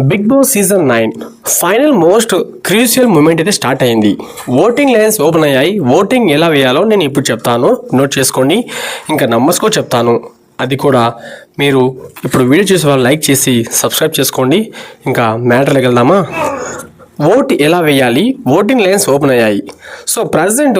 Big boss season nine final most crucial moment అయితే start అయింది. Voting lines open అయ్యాయి. Voting ఎలా వేయాలో నేను ఇప్పుడు చెప్తాను. నోట్ చేసుకోండి. ఇంకా నంబర్స్ కూడా చెప్తాను. అది కూడా మీరు ఇప్పుడు వీడియో చూసే వాళ్ళు లైక్ చేసి సబ్స్క్రైబ్ చేసుకోండి. ఇంకా మ్యాటర్లోకి వెళ్దామా? ఓటు ఎలా వేయాలి? ఓటింగ్ లైన్స్ ఓపెన్ అయ్యాయి. సో ప్రజెంట్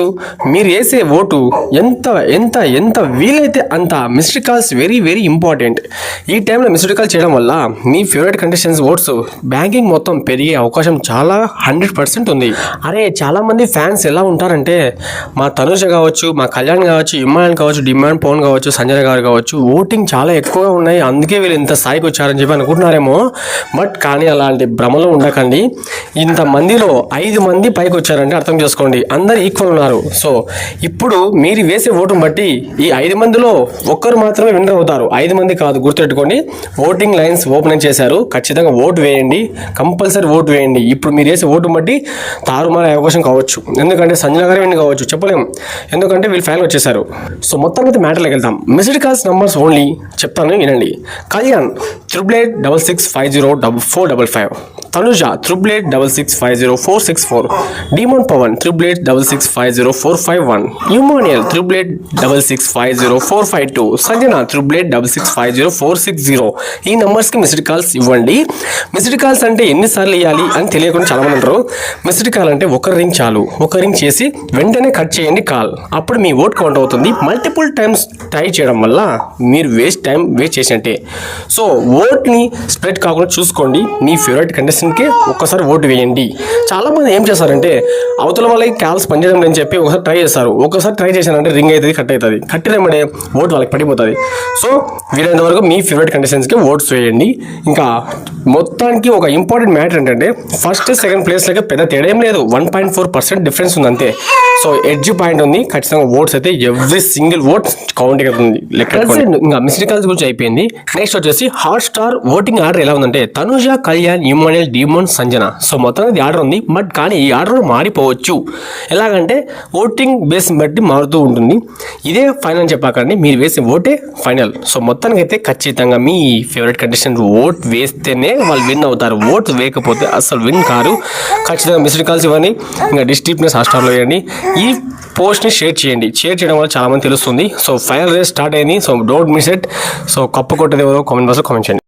మీరు వేసే ఓటు ఎంత ఎంత ఎంత వీలైతే అంత missed calls very very important. ఈ టైంలో మిస్డ్ కాల్ చేయడం వల్ల మీ ఫేవరెట్ కంటెస్టెంట్స్ ఓట్స్ బ్యాంకింగ్ మొత్తం పెరిగే అవకాశం చాలా హండ్రెడ్ పర్సెంట్ ఉంది. అరే చాలామంది ఫ్యాన్స్ ఎలా ఉంటారంటే మా తనుజ కావచ్చు మా కళ్యాణ్ కావచ్చు ఇమ్మాన్ కావచ్చు డిమాండ్ పవన్ కావచ్చు సంజయ్ గారు కావచ్చు ఓటింగ్ చాలా ఎక్కువగా ఉన్నాయి. అందుకే వీళ్ళు ఇంత స్థాయికి వచ్చారని చెప్పి అనుకుంటున్నారేమో. బట్ కానీ అలాంటి భ్రమలో ఉండకండి. ఇంత మందిలో ఐదు మంది పైకి వచ్చారంటే అర్థం చేసుకోండి. అందరు ఈక్వల్ ఉన్నారు. సో ఇప్పుడు మీరు వేసే ఓటును బట్టి ఈ ఐదు మందిలో ఒక్కరు మాత్రమే విన్నర్ అవుతారు. ఐదు మంది కాదు గుర్తుపెట్టుకోండి. ఓటింగ్ లైన్స్ ఓపెన్ చేశారు. ఖచ్చితంగా ఓటు వేయండి. కంపల్సరీ ఓటు వేయండి. ఇప్పుడు మీరు వేసే ఓటును బట్టి తారుమారే అవకాశం కావచ్చు. ఎందుకంటే సంజయ్ గారే విని కావచ్చు? చెప్పలేం. ఎందుకంటే వీళ్ళు ఫైనల్ వచ్చేసారు. సో మొత్తం అయితే మ్యాటర్లోకి వెళ్తాం మిస్డ్ కాల్స్ నంబర్స్ ఓన్లీ చెప్తాను వినండి. Kalyan triple eight double six five zero double four double five Tanuja triple eight double six five zero four six four Demon Pavan triple eight double six five zero four five one Emmanuel triple eight double six five zero four five two Sanjana triple eight double six five zero four six zero ఈ నెంబర్స్కి missed calls ఇవ్వండి. Missed calls అంటే ఎన్నిసార్లు ఇవ్వాలి అని తెలియకుండా చాలా మంది మిస్డ్ కాల్ అంటే ఒక రింగ్ చాలు. ఒక రింగ్ చేసి వెంటనే కట్ చేయండి కాల్ అప్పుడు మీ ఓట్ కౌంట్ అవుతుంది. మల్టిపుల్ టైమ్స్ ట్రై చేయడం వల్ల మీరు వేస్ట్ టైం వేస్ట్ చేసినట్టే. సో ఓట్ని స్ప్రెడ్ కాకుండా చూసుకోండి. మీ ఫేవరెట్ కంటెస్టెంట్కి ఒక్కసారి ఓటు వేయండి. చాలా మంది ఏం చేస్తారంటే అవతల వాళ్ళకి కాల్స్ పనిచేయడం అని చెప్పి ఒకసారి ట్రై చేస్తారు. ఒకసారి ట్రై చేశారంటే రింగ్ అవుతుంది కట్ అవుతుంది. కట్టినమ్మడే ఓటు వాళ్ళకి పడిపోతుంది. సో వీలైనంత వరకు మీ ఫేవరెట్ కండిషన్స్కి ఓట్స్ వేయండి. ఇంకా మొత్తానికి ఒక ఇంపార్టెంట్ మ్యాటర్ ఏంటంటే ఫస్ట్ సెకండ్ ప్లేస్లకి పెద్ద తేడా ఏం లేదు. One point four percent difference ఉంది అంతే సో ఎడ్జ్ పాయింట్ ఉంది ఖచ్చితంగా ఓట్స్ అయితే ఎవ్రీ సింగిల్ ఓట్ కౌంటింగ్ అవుతుంది. లెక్క ఇంకా మిస్డ్ కాల్స్ గురించి అయిపోయింది. నెక్స్ట్ వచ్చేసి హాట్ స్టార్ ఓటింగ్ ఆర్డర్ ఎలా ఉందంటే Tanuja Kalyan Emmanuel Demon Sanjana. So మొత్తం ఇది ఆర్డర్ ఉంది బట్ కానీ ఈ ఆర్డర్ మారిపోవచ్చు. ఎలాగంటే ఓటింగ్ బేస్ బట్టి మారుతూ ఉంటుంది. ఇదే ఫైనల్ అని చెప్పాకండి మీరు వేసే ఓటే ఫైనల్. సో మొత్తానికి అయితే ఖచ్చితంగా మీ ఫేవరెట్ కంటెస్టెంట్ ఓట్ వేస్తేనే వాళ్ళు విన్ అవుతారు. ఓట్ వేయకపోతే అసలు విన్ కారు. ఖచ్చితంగా మిస్డ్ కాల్స్ ఇవ్వండి. ఇంకా డిస్ట్రిక్ట్నెస్ హాస్టార్లో వేయండి. ఈ పోస్ట్ని షేర్ చేయండి. షేర్ చేయడం వల్ల చాలా మంది తెలుస్తుంది. సో ఫైనల్ రేస్ స్టార్ట్ అయింది. So don't miss it. So cup కొట్టేది ఎవరో కామెంట్ బాక్స్లో కామెంట్ చేయండి.